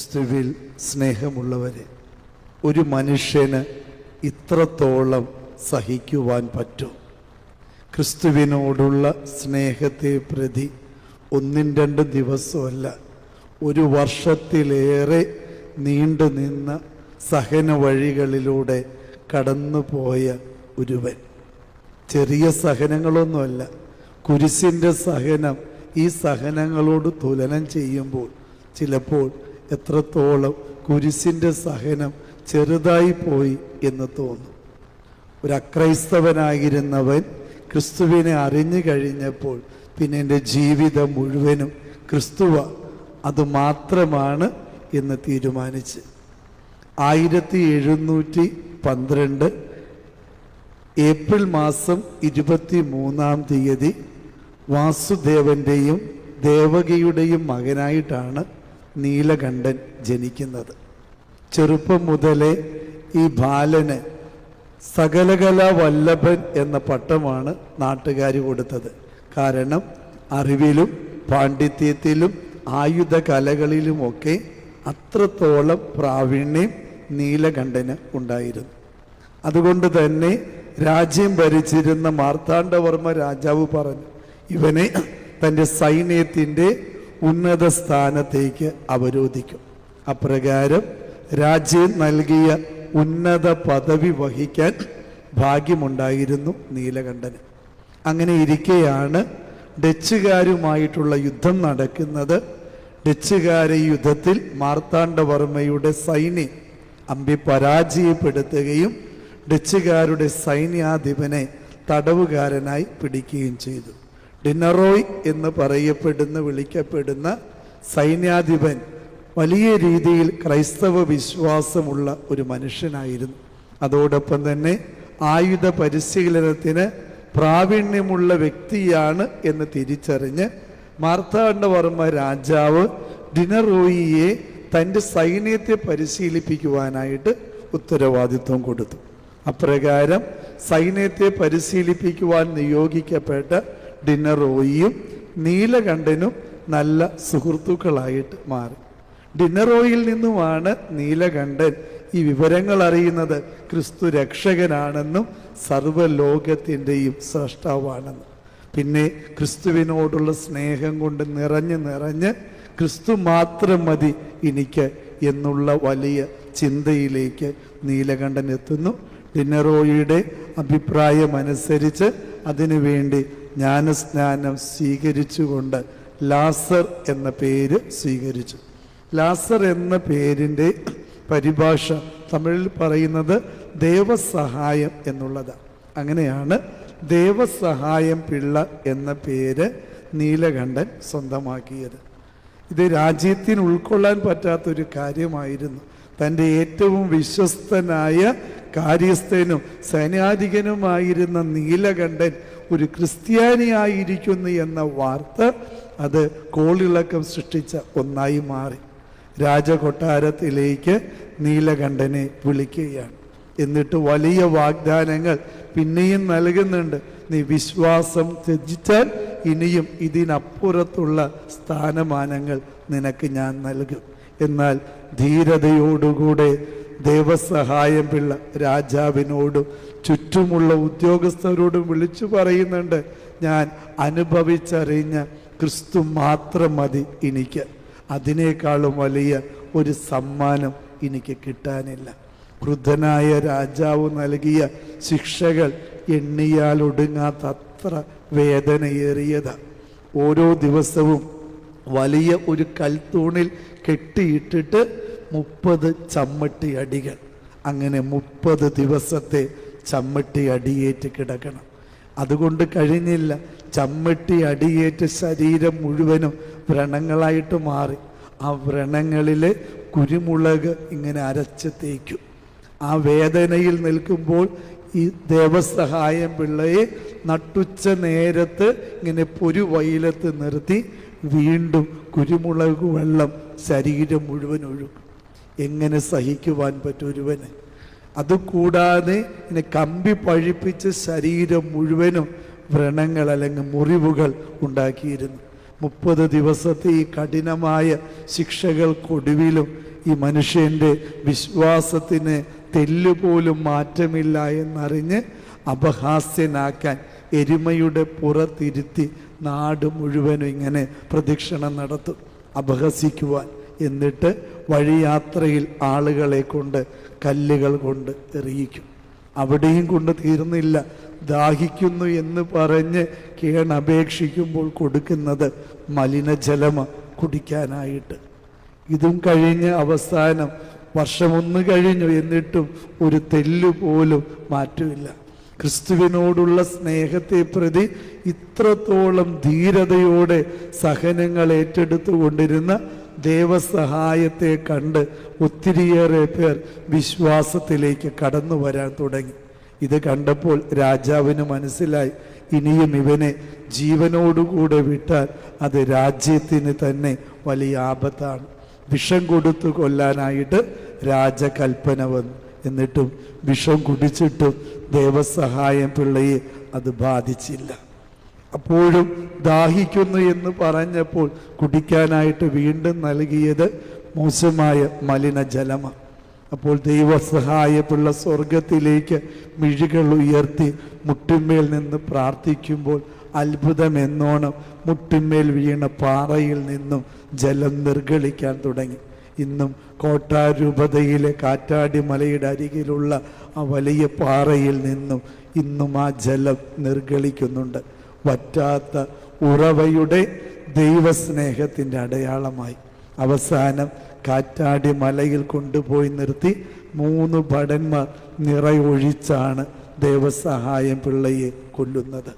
ക്രിസ്തുവിൽ സ്നേഹമുള്ളവരെ ഒരു മനുഷ്യന് ഇത്രത്തോളം സഹിക്കുവാൻ പറ്റും. ക്രിസ്തുവിനോടുള്ള സ്നേഹത്തെ പ്രതി ഒന്നും രണ്ട് ദിവസമല്ല ഒരു വർഷത്തിലേറെ നീണ്ടു നിന്ന സഹന വഴികളിലൂടെ കടന്നുപോയ ഒരുവൻ. ചെറിയ സഹനങ്ങളൊന്നുമല്ല കുരിശിന്റെ സഹനം ഈ സഹനങ്ങളോട് തുലനം ചെയ്യുമ്പോൾ ചിലപ്പോൾ എത്രത്തോളം കുരിശിന്റെ സഹനം ചെറുതായി പോയി എന്ന് തോന്നും. ഒരു അക്രൈസ്തവനായിരുന്നവൻ ക്രിസ്തുവിനെ അറിഞ്ഞു കഴിഞ്ഞപ്പോൾ പിന്നെ എന്റെ ജീവിതം മുഴുവനും ക്രിസ്തുവ അതുമാത്രമാണ് എന്ന് തീരുമാനിച്ച്. ആയിരത്തി എഴുന്നൂറ്റി പന്ത്രണ്ട് ഏപ്രിൽ മാസം ഇരുപത്തി മൂന്നാം തീയതി വാസുദേവന്റെയും ദേവകിയുടെയും മകനായിട്ടാണ് നീലകണ്ഠൻ ജനിക്കുന്നത്. ചെറുപ്പം മുതലേ ഈ ബാലന് സകലകല വല്ലഭൻ എന്ന പട്ടമാണ് നാട്ടുകാർ കൊടുത്തത്. കാരണം അറിവിലും പാണ്ഡിത്യത്തിലും ആയുധ കലകളിലുമൊക്കെ അത്രത്തോളം പ്രാവീണ്യം നീലകണ്ഠന് ഉണ്ടായിരുന്നു. അതുകൊണ്ട് തന്നെ രാജ്യം ഭരിച്ചിരുന്ന മാർത്താണ്ഡവർമ്മ രാജാവ് പറഞ്ഞു ഇവനെ തന്റെ സൈന്യത്തിന്റെ ഉന്നത സ്ഥാനത്തേക്ക് അവരോധിക്കും. അപ്രകാരം രാജ്യം നൽകിയ ഉന്നത പദവി വഹിക്കാൻ ഭാഗ്യമുണ്ടായിരുന്നു നീലകണ്ഠന്. അങ്ങനെ ഇരിക്കെയാണ് ഡച്ചുകാരുമായിട്ടുള്ള യുദ്ധം നടക്കുന്നത്. ഡച്ചുകാരെ യുദ്ധത്തിൽ മാർത്താണ്ഡവർമ്മയുടെ സൈന്യം അമ്പി പരാജയപ്പെടുത്തുകയും ഡച്ചുകാരുടെ സൈന്യാധിപനെ തടവുകാരനായി പിടിക്കുകയും ചെയ്തു. ഡിനറോയ് എന്ന് പറയപ്പെടുന്ന വിളിക്കപ്പെടുന്ന സൈന്യാധിപൻ വലിയ രീതിയിൽ ക്രൈസ്തവ വിശ്വാസമുള്ള ഒരു മനുഷ്യനായിരുന്നു. അതോടൊപ്പം തന്നെ ആയുധ പരിശീലനത്തിന് പ്രാവീണ്യമുള്ള വ്യക്തിയാണ് എന്ന് തിരിച്ചറിഞ്ഞ് മാർത്താണ്ഡവർമ്മ രാജാവ് ഡിനറോയിയെ തന്റെ സൈന്യത്തെ പരിശീലിപ്പിക്കുവാനായിട്ട് ഉത്തരവാദിത്വം കൊടുത്തു. അപ്രകാരം സൈന്യത്തെ പരിശീലിപ്പിക്കുവാൻ നിയോഗിക്കപ്പെട്ട ഡിനറോയിയും നീലകണ്ഠനും നല്ല സുഹൃത്തുക്കളായിട്ട് മാറി. ഡിനറോയിൽ നിന്നുമാണ് നീലകണ്ഠൻ ഈ വിവരങ്ങൾ അറിയുന്നത്. ക്രിസ്തു രക്ഷകനാണെന്നും സർവലോകത്തിന്റെയും സ്രഷ്ടാവാണെന്നും. പിന്നെ ക്രിസ്തുവിനോടുള്ള സ്നേഹം കൊണ്ട് നിറഞ്ഞ് നിറഞ്ഞ് ക്രിസ്തു മാത്രം മതി എനിക്ക് എന്നുള്ള വലിയ ചിന്തയിലേക്ക് നീലകണ്ഠൻ എത്തുന്നു. ഡിനറോയുടെ അഭിപ്രായമനുസരിച്ച് അതിനുവേണ്ടി ജ്ഞാനസ്നാനം സ്വീകരിച്ചുകൊണ്ട് ലാസർ എന്ന പേര് സ്വീകരിച്ചു. ലാസർ എന്ന പേരിന്റെ പരിഭാഷ തമിഴിൽ പറയുന്നത് ദേവസഹായം എന്നുള്ളതാണ് അങ്ങനെയാണ് ദേവസഹായം പിള്ള എന്ന പേര് നീലകണ്ഠൻ സ്വന്തമാക്കിയത്. ഇത് രാജ്യത്തിന് ഉൾക്കൊള്ളാൻ പറ്റാത്തൊരു കാര്യമായിരുന്നു. തന്റെ ഏറ്റവും വിശ്വസ്തനായ കാര്യസ്ഥനും സൈനാധികനുമായിരുന്ന നീലകണ്ഠൻ ഒരു ക്രിസ്ത്യാനിയായിരിക്കുന്നു എന്ന വാർത്ത അത് കോളിളക്കം സൃഷ്ടിച്ച ഒന്നായി മാറി. രാജകൊട്ടാരത്തിലേക്ക് നീലകണ്ഠനെ വിളിക്കുകയാണ്. എന്നിട്ട് വലിയ വാഗ്ദാനങ്ങൾ പിന്നെയും നൽകുന്നുണ്ട്. നീ വിശ്വാസം ത്യജിച്ചാൽ ഇനിയും ഇതിനപ്പുറത്തുള്ള സ്ഥാനമാനങ്ങൾ നിനക്ക് ഞാൻ നൽകും. എന്നാൽ ധീരതയോടുകൂടെ ദേവസഹായം പിള്ള രാജാവിനോടും ചുറ്റുമുള്ള ഉദ്യോഗസ്ഥരോടും വിളിച്ചു പറയുന്നുണ്ട്. ഞാൻ അനുഭവിച്ചറിഞ്ഞ ക്രിസ്തു മാത്രം മതി എനിക്ക്. അതിനേക്കാളും വലിയ ഒരു സമ്മാനം എനിക്ക് കിട്ടാനില്ല. ക്രുദ്ധനായ രാജാവ് നൽകിയ ശിക്ഷകൾ എണ്ണിയാൽ ഒടുങ്ങാത്ത അത്ര വേദനയേറിയതാ. ഓരോ ദിവസവും വലിയ ഒരു കൽത്തൂണിൽ കെട്ടിയിട്ടിട്ട് മുപ്പത് ചമ്മട്ടി അടികൾ. അങ്ങനെ മുപ്പത് ദിവസത്തെ ചമ്മട്ടി അടിയേറ്റ് കിടക്കണം. അതുകൊണ്ട് കഴിഞ്ഞില്ല. ചമ്മട്ടി അടിയേറ്റ് ശരീരം മുഴുവനും വ്രണങ്ങളായിട്ട് മാറി. ആ വ്രണങ്ങളിൽ കുരുമുളക് ഇങ്ങനെ അരച്ച് തേക്കും. ആ വേദനയിൽ നിൽക്കുമ്പോൾ ഈ ദേവസഹായം പിള്ളയെ നട്ടുച്ച നേരത്ത് ഇങ്ങനെ പൊരു വയിലത്ത് നിർത്തി വീണ്ടും കുരുമുളക് വെള്ളം ശരീരം മുഴുവൻ ഒഴുകും എങ്ങനെ സഹിക്കുവാൻ പറ്റും ഒരുവന് അതുകൂടാതെ ഇങ്ങനെ കമ്പി പഴിപ്പിച്ച് ശരീരം മുഴുവനും വ്രണങ്ങൾ അല്ലെങ്കിൽ മുറിവുകൾ ഉണ്ടാക്കിയിരുന്നു. മുപ്പത് ദിവസത്തെ ഈ കഠിനമായ ശിക്ഷകൾക്കൊടുവിലും ഈ മനുഷ്യന്റെ വിശ്വാസത്തിന് തെല്ലുപോലും മാറ്റമില്ല എന്നറിഞ്ഞ് അപഹാസ്യനാക്കാൻ എരുമയുടെ പുറത്തിരുത്തി നാട് മുഴുവനും ഇങ്ങനെ പ്രദക്ഷിണം നടത്തും. അപഹസിക്കുവാൻ. എന്നിട്ട് വഴിയാത്രയിൽ ആളുകളെ കൊണ്ട് കല്ലുകൾ കൊണ്ട് എറിയിക്കും. അവിടെയും കൊണ്ട് തീർന്നില്ല. ദാഹിക്കുന്നു എന്ന് പറഞ്ഞ് കേണപേക്ഷിക്കുമ്പോൾ കൊടുക്കുന്നത് മലിനജലമ കുടിക്കാനായിട്ട്. ഇതും കഴിഞ്ഞ് അവസാനം വർഷമൊന്ന് കഴിഞ്ഞു എന്നിട്ടും ഒരു തെല്ലു പോലും മാറ്റമില്ല. ക്രിസ്തുവിനോടുള്ള സ്നേഹത്തെ പ്രതി ഇത്രത്തോളം ധീരതയോടെ സഹനങ്ങൾ ഏറ്റെടുത്തു കൊണ്ടിരുന്ന ദേവസഹായത്തെ കണ്ട് ഒത്തിരിയേറെ പേർ വിശ്വാസത്തിലേക്ക് കടന്നു വരാൻ തുടങ്ങി. ഇത് കണ്ടപ്പോൾ രാജാവിന് മനസ്സിലായി. ഇനിയും ഇവനെ ജീവനോടുകൂടെ വിട്ടാൽ അത് രാജ്യത്തിന് തന്നെ വലിയ ആപത്താണ്. വിഷം കൊടുത്തു കൊല്ലാനായിട്ട് രാജകൽപ്പന വന്നു. എന്നിട്ടും വിഷം കുടിച്ചിട്ടും ദേവസഹായം പിള്ളയെ അത് ബാധിച്ചില്ല. അപ്പോഴും ദാഹിക്കുന്നു എന്ന് പറഞ്ഞപ്പോൾ കുടിക്കാനായിട്ട് വീണ്ടും നൽകിയത് മോശമായ മലിനജലമാണ്. അപ്പോൾ ദൈവസഹായമുള്ള സ്വർഗത്തിലേക്ക് മിഴികൾ ഉയർത്തി മുട്ടിന്മേൽ നിന്ന് പ്രാർത്ഥിക്കുമ്പോൾ അത്ഭുതം എന്നോണം മുട്ടിന്മേൽ വീണ പാറയിൽ നിന്നും ജലം നിർഗളിക്കാൻ തുടങ്ങി. ഇന്നും കോട്ടാരൂപതയിലെ കാറ്റാടി മലയുടെ അരികിലുള്ള ആ വലിയ പാറയിൽ നിന്നും ഇന്നും ആ ജലം നിർഗളിക്കുന്നുണ്ട്. വറ്റാത്ത ഉറവയുടെ ദൈവസ്നേഹത്തിന്റെ അടയാളമായി. അവസാനം കാറ്റാടി മലയിൽ കൊണ്ടുപോയി നിർത്തി മൂന്ന് ഭടന്മാർ നിറയൊഴിച്ചാണ് ദേവസഹായം പിള്ളയെ കൊല്ലുന്നത്.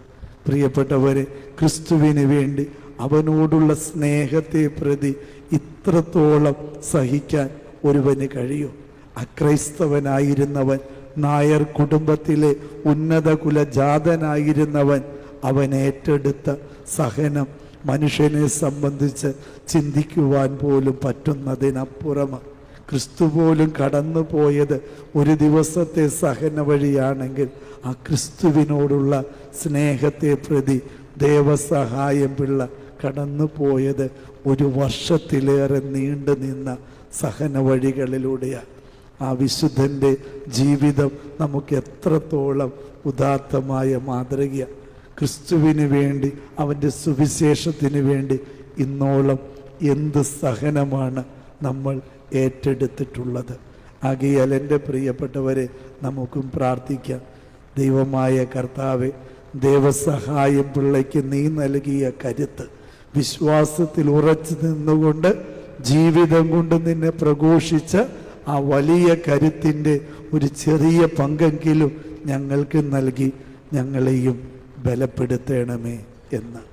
പ്രിയപ്പെട്ടവരെ ക്രിസ്തുവിന് വേണ്ടി അവനോടുള്ള സ്നേഹത്തെ പ്രതി ഇത്രത്തോളം സഹിക്കാൻ ഒരുവന് കഴിയും? അക്രൈസ്തവനായിരുന്നവൻ നായർ കുടുംബത്തിലെ ഉന്നത കുലജാതനായിരുന്നവൻ അവൻ ഏറ്റെടുത്ത സഹനം മനുഷ്യനെ സംബന്ധിച്ച് ചിന്തിക്കുവാൻ പോലും പറ്റുന്നതിനപ്പുറമാണ് ക്രിസ്തു പോലും കടന്നു പോയത് ഒരു ദിവസത്തെ സഹന വഴിയാണെങ്കിൽ ആ ക്രിസ്തുവിനോടുള്ള സ്നേഹത്തെ പ്രതി ദേവസഹായം പിള്ള കടന്നു പോയത് ഒരു വർഷത്തിലേറെ നീണ്ടു നിന്ന സഹന വഴികളിലൂടെയാണ്. ആ വിശുദ്ധന്റെ ജീവിതം നമുക്ക് എത്രത്തോളം ഉദാത്തമായ മാതൃകയാണ്. ക്രിസ്തുവിന് വേണ്ടി അവന്റെ സുവിശേഷത്തിന് വേണ്ടി ഇന്നോളം എന്ത് സഹനമാണ് നമ്മൾ ഏറ്റെടുത്തിട്ടുള്ളത്. ആകയാൽ എന്റെ പ്രിയപ്പെട്ടവരെ നമുക്കും പ്രാർത്ഥിക്കാം. ദൈവമായ കർത്താവെ ദേവസഹായം പിള്ളയ്ക്ക് നീ നൽകിയ കരുത്ത് വിശ്വാസത്തിൽ ഉറച്ചു നിന്നുകൊണ്ട് ജീവിതം കൊണ്ട് നിന്നെ പ്രഘോഷിച്ച ആ വലിയ കരുത്തിന്റെ ഒരു ചെറിയ പങ്കെങ്കിലും ഞങ്ങൾക്ക് നൽകി ഞങ്ങളെയും ബലപ്പെടുത്തണമേ എന്ന്.